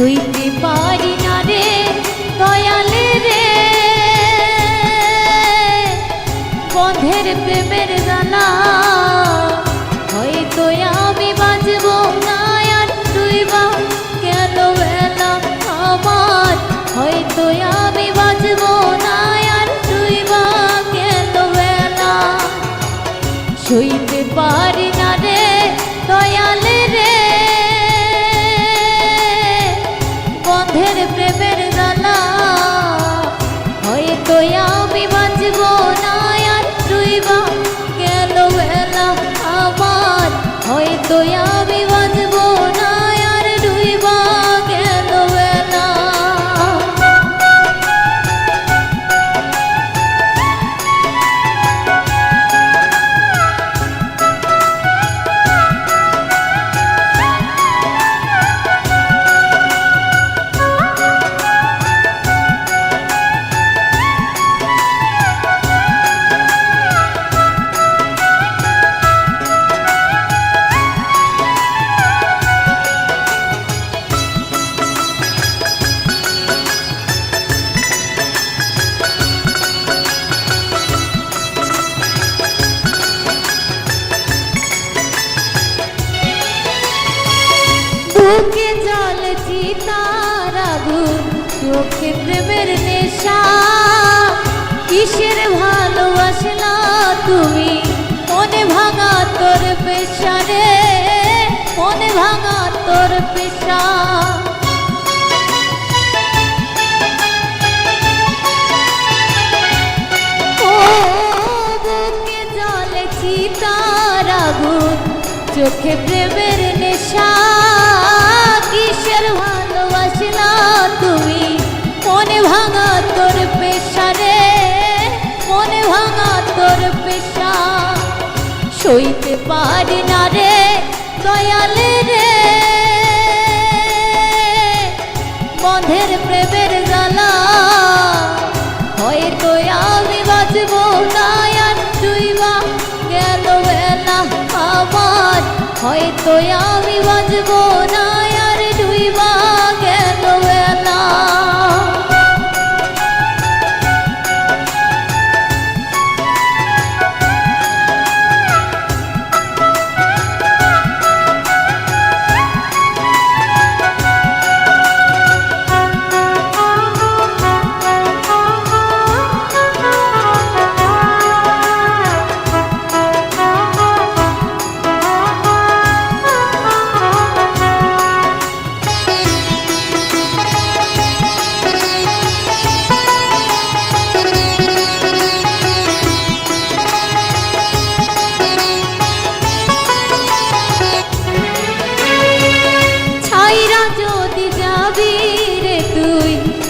ছুঁইতে পারি না রে, দয়ালে রে। বন্ধের প্রেমের জানা, হয়তো আমি বাজব না, আর তুই বা কেন বেলা আমার। হয়তো আমি বাজব না, আর তুই বা কেন বেলা। সইতে পারি না রে, দয়ালে রে। প্রেমের জ্বালা। হয়তো আমি বাঁচব না আর তুই বা গেল বেলা আমার। হয়তো আমি বুকে জল চিতার আগুন, চোখে প্রেমের নেশা। কিসের ভালোবাসলা তুমি? মনে ভাঙা তোর পেশা রে মনে ভাঙা তোর পেশা চোখে প্রেমের নেশা। মনে ভাঙা তোর পেশা রে মনে ভাঙা তোর পেশা। সইতে পারি না রে দয়ালে রে। বন্ধের প্রেমের জ্বালা হয়তো আমি বাঁচব? না আর তুই বা গেল বেলা আমার, হয়তো আমি বাঁচব না।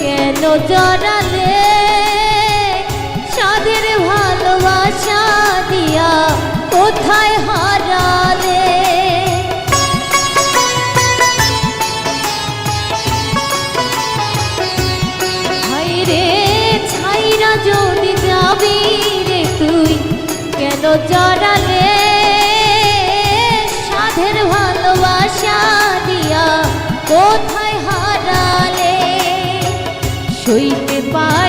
কেন জড়ালে? সাদের ভালোবাসা দিয়া কোথায় হারালে? রে, ছাইরা যদি যাবি রে তুই, কেন জড়ালে সইতে পারি